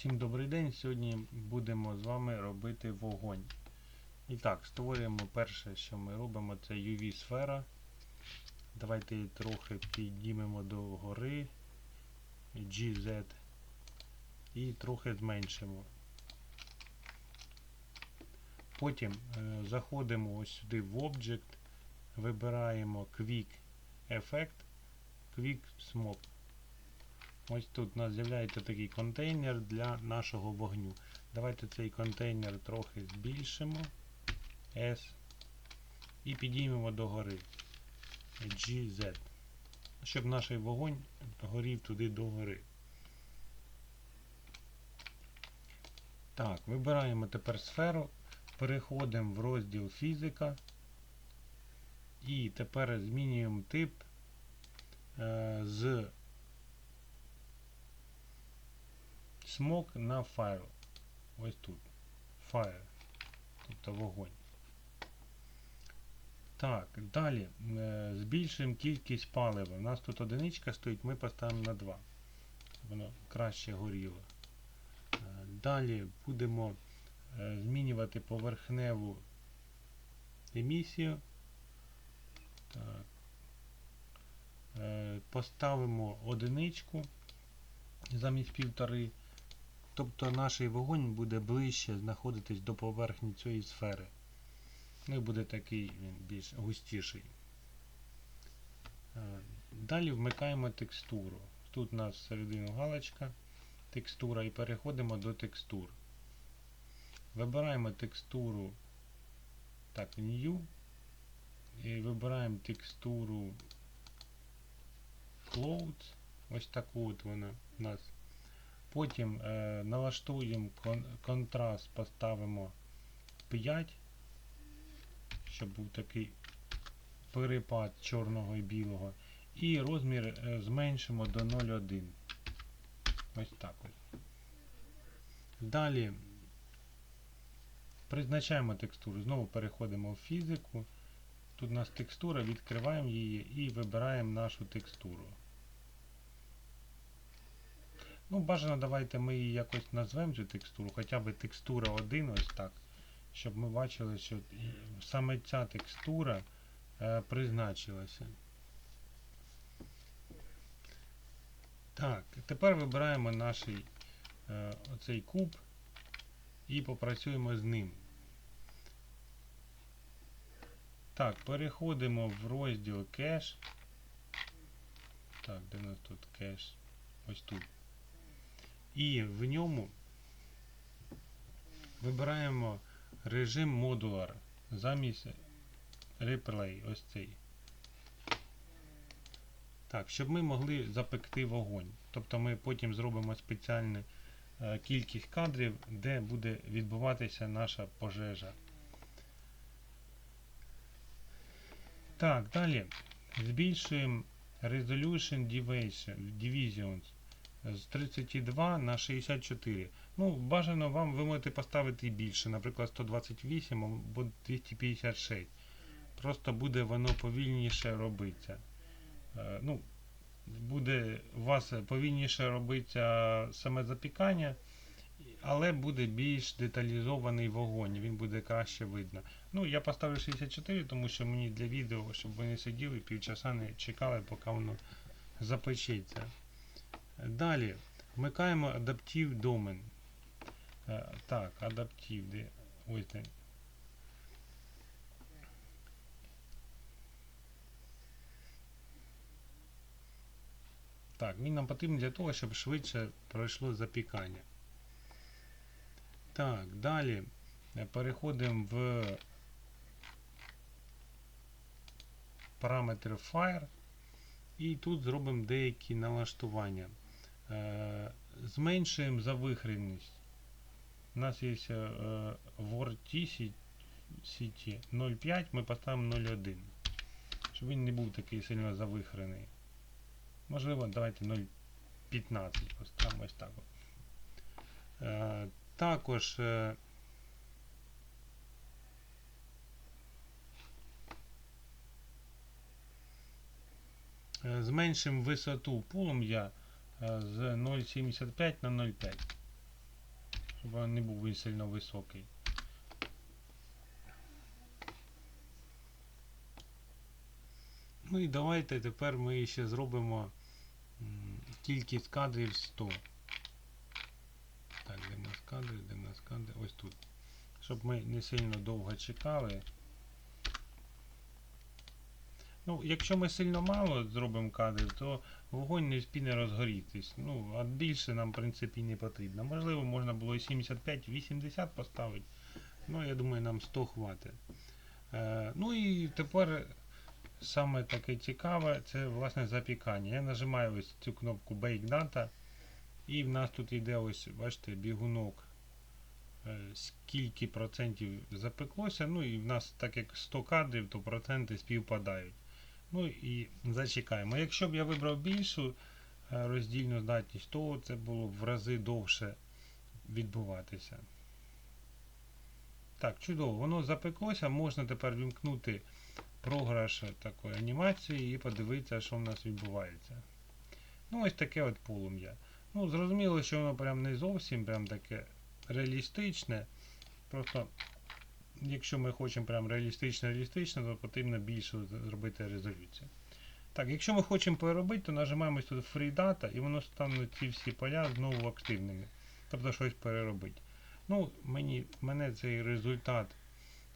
Всім добрий день. Сьогодні будемо з вами робити вогонь. І так, створюємо перше, що ми робимо, це UV-сфера. Давайте її трохи піднімемо до гори GZ і трохи зменшимо. Потім е, заходимо ось сюди в Object, вибираємо Quick Effect, Quick Smoke. Ось тут у нас з'являється такий контейнер для нашого вогню. Давайте цей контейнер трохи збільшимо. S. І підіймемо до гори. GZ. Щоб наш вогонь горів туди до гори. Так, вибираємо тепер сферу. Переходимо в розділ фізика. І тепер змінюємо тип е, з Smoke на Fire. Ось тут. Fire. Тобто вогонь. Так, далі е, збільшуємо кількість палива. У нас тут одиничка стоїть, ми поставимо на 2. Воно краще горіло. Е, далі будемо е, змінювати поверхневу емісію. Так. Поставимо одиничку замість півтори. Тобто наш вогонь буде ближче знаходитись до поверхні цієї сфери. Ну і буде такий він більш густіший. Е, Далі вмикаємо текстуру. Тут у нас всередину галочка, текстура і переходимо до текстур. Вибираємо текстуру так, New. І вибираємо текстуру Clouds. Ось таку от вона у нас. Потім е, налаштуємо кон контраст, поставимо 5, щоб був такий перепад чорного і білого. І розмір е, зменшимо до 0,1. Ось так ось. Далі призначаємо текстуру. Знову переходимо в фізику. Тут у нас текстура, відкриваємо її і вибираємо нашу текстуру. Ну, бажано, давайте ми її якось назвемо цю текстуру, хоча б текстура 1, ось так. Щоб ми бачили, що саме ця текстура е, призначилася. Так, тепер вибираємо наш е, оцей куб і попрацюємо з ним. Так, переходимо в розділ кеш. Так, де у нас тут кеш? Ось тут. І в ньому вибираємо режим модулар замість реплей. Ось цей. Так, щоб ми могли запекти вогонь. Тобто ми потім зробимо спеціальну е, кількість кадрів, де буде відбуватися наша пожежа. Так, далі збільшуємо Resolution Division- Divisions з 32 на 64. Ну, бажано вам ви можете поставити більше, наприклад, 128 або 256. Просто буде воно повільніше робитися. Е, ну, буде у вас повільніше робиться саме запікання, але буде більш деталізований вогонь, він буде краще видно. Ну, я поставлю 64, тому що мені для відео, щоб ви не сиділи півчаса не чекали, поки воно запечеться. Далі вмикаємо адаптив домен. Е, Так, адаптив. Де? Ось де. Так, він нам потрібен для того, щоб швидше пройшло запікання. Так, далі е, переходимо в параметри Fire. І тут зробимо деякі налаштування. Е, зменшуємо завихреність. У нас є е, Vorticity 0,5, ми поставимо 0,1. Щоб він не був такий сильно завихрений. Можливо, давайте 0,15 поставимо ось так. Е, також е, Зменшимо висоту полум'я е, з 0,75 на 0,5. щоб він не був він сильно високий. Ну і давайте тепер ми ще зробимо кількість кадрів 100. Так, де в нас кадри, де в нас кадри? Ось тут. Щоб ми не сильно довго чекали. Ну, якщо ми сильно мало зробимо кадрів, то вогонь не спіне розгорітись. Ну, а більше нам, в принципі, не потрібно. Можливо, можна було і 75-80 поставити. Ну, я думаю, нам 100 хватить. Е, ну і тепер саме таке цікаве, це власне запікання. Я нажимаю ось цю кнопку Bake Data. І в нас тут йде ось, бачите, бігунок. е, Скільки процентів запеклося. Ну і в нас, так як 100 кадрів, то проценти співпадають. Ну і зачекаємо. Якщо б я вибрав більшу е, роздільну здатність, то це було б в рази довше відбуватися. Так, чудово, воно запеклося, можна тепер вімкнути програш такої анімації і подивитися, що в нас відбувається. Ну, ось таке от полум'я. Ну, зрозуміло, що воно прям не зовсім прям таке реалістичне. Просто, якщо ми хочемо прям реалістично-реалістично, то потрібно більше зробити резолюцію. Так, якщо ми хочемо переробити, то нажимаємо тут Free Data і воно стане ці всі поля знову активними. Тобто щось переробити. Ну, мені, мене цей результат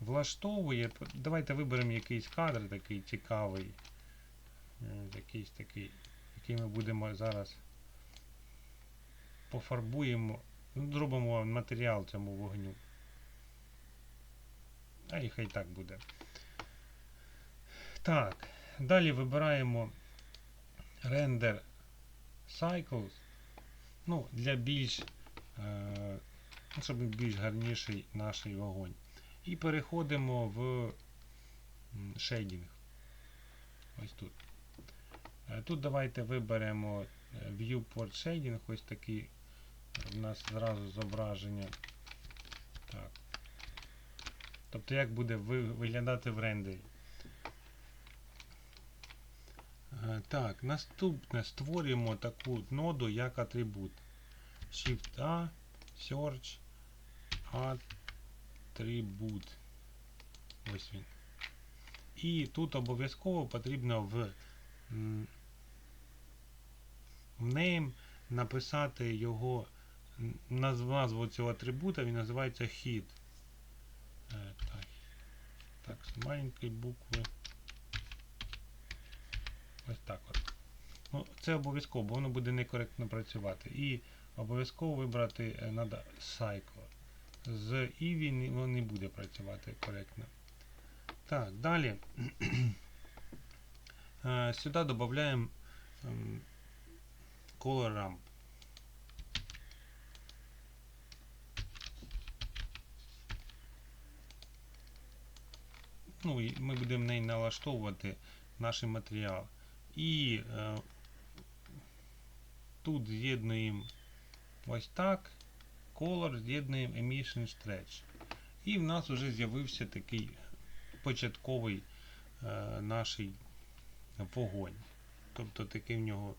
влаштовує. Давайте виберемо якийсь кадр такий цікавий. Е, Якийсь такий, який ми будемо зараз пофарбуємо. Зробимо матеріал цьому вогню. А і так буде. Так, далі вибираємо Render Cycles. Ну, для більш, е, ну, щоб більш гарніший наш вогонь. І переходимо в шейдінг. Ось тут. Е, Тут давайте виберемо е, Viewport Shading, ось такий у нас зразу зображення. Так. Тобто як буде виглядати в рендері. Е, Так, наступне створюємо таку ноду як атрибут. Shift A, Search, Attribute. Ось він. І тут обов'язково потрібно в, в name написати його назву цього атрибута, він називається hit. Е, Так, так, з маленької букви. Ось так от. Ну, це обов'язково, бо воно буде некоректно працювати. І обов'язково вибрати надо cycle. З Eevee не- воно не буде працювати коректно. Так, далі. Е, Сюди додаємо ем, color ramp. Ну, ми будемо в неї налаштовувати наш матеріал. І е, тут з'єднуємо ось так. Color з'єднуємо Emission Stretch. І в нас вже з'явився такий початковий е, наш вогонь. Тобто такий в нього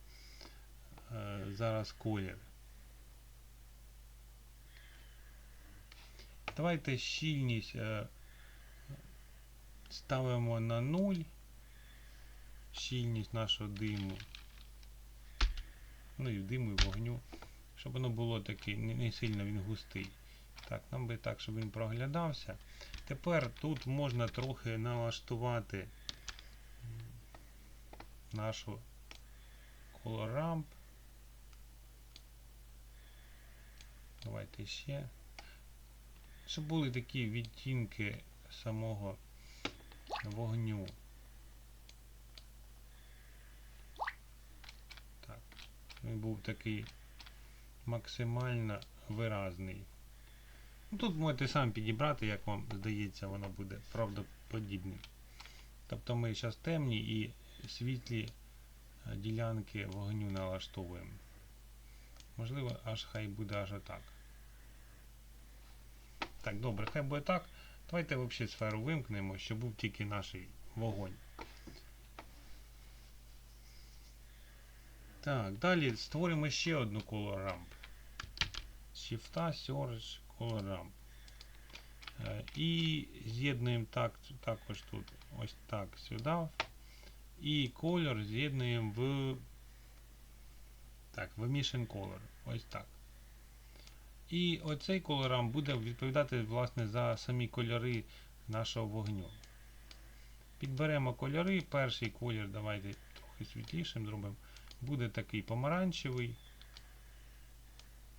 е, зараз колір. Давайте щільність е, ставимо на 0. Щільність нашого диму. Ну і диму, і вогню. Щоб воно було таке, не, сильно він густий. Так, нам би так, щоб він проглядався. Тепер тут можна трохи налаштувати нашу color ramp. Давайте ще. Щоб були такі відтінки самого вогню. Так, він був такий максимально виразний. Ну, Тут можете сам підібрати, як вам здається, воно буде правдоподібним. Тобто ми зараз темні і світлі е, ділянки вогню налаштовуємо. Можливо, аж хай буде аж отак. Так, добре, хай буде так. Давайте взагалі сферу вимкнемо, щоб був тільки наш вогонь. Так, далі створимо ще одну color ramp. Shift, Search, Color Ramp. Е, І з'єднуємо так, також тут ось так сюди. І колір з'єднуємо в так, в Emission Color. Ось так. І оцей колорам буде відповідати власне за самі кольори нашого вогню. Підберемо кольори. Перший колір, давайте трохи світлішим зробимо. Буде такий помаранчевий.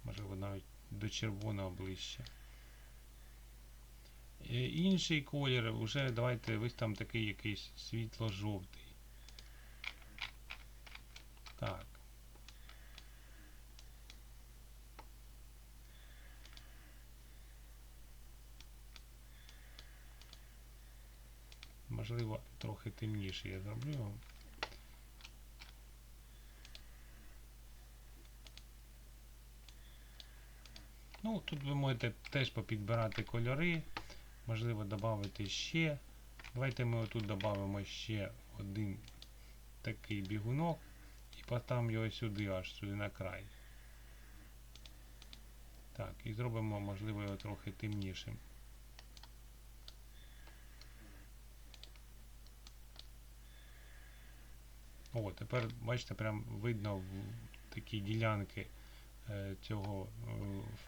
Можливо, навіть до червоного ближче. Е, Інший колір, вже давайте ось там такий якийсь світло-жовтий. Так. Можливо, трохи темніше я зроблю його. Ну, тут ви можете теж попідбирати кольори, можливо, додати ще. Давайте ми отут додамо ще один такий бігунок і поставимо його сюди, аж сюди на край. Так, і зробимо, можливо, його трохи темнішим. О, тепер, бачите, прям видно в такі ділянки е, цього е,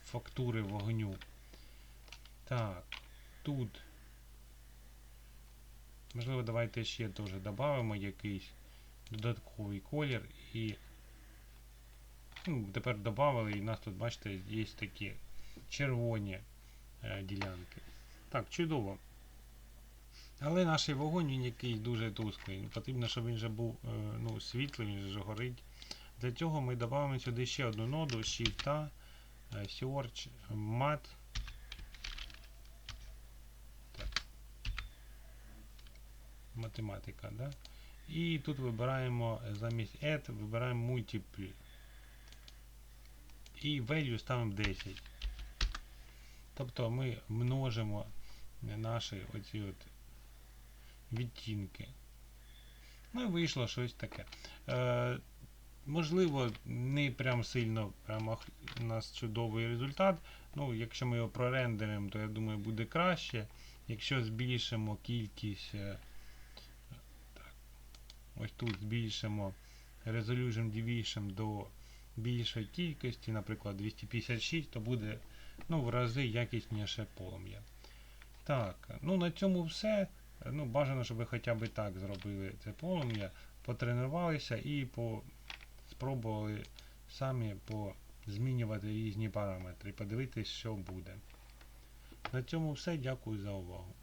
фактури вогню. Так, тут. Можливо, давайте ще теж додамо якийсь додатковий колір і ну, тепер додали і у нас тут, бачите, є такі червоні е, ділянки. Так, чудово. Але наш вогонь він якийсь дуже тусклий. Потрібно, щоб він вже був е, ну, світлий, він вже горить. Для цього ми додамо сюди ще одну ноду Shift, Search, Mat. Математика, да? І тут вибираємо е, замість add, вибираємо multiple. І value ставимо 10. Тобто ми множимо наші оці от відтінки. Ну і вийшло щось таке. Е, можливо, не прям сильно прямо у нас чудовий результат. Ну, якщо ми його прорендеримо, то я думаю буде краще. Якщо збільшимо кількість, е, так, ось тут збільшимо Resolution Division до більшої кількості, наприклад 256, то буде ну, в рази якісніше полум'я. Так, ну на цьому все. Ну, бажано, щоб ви хоча б так зробили це полум'я, потренувалися і по, спробували самі змінювати різні параметри, подивитись, що буде. На цьому все. Дякую за увагу.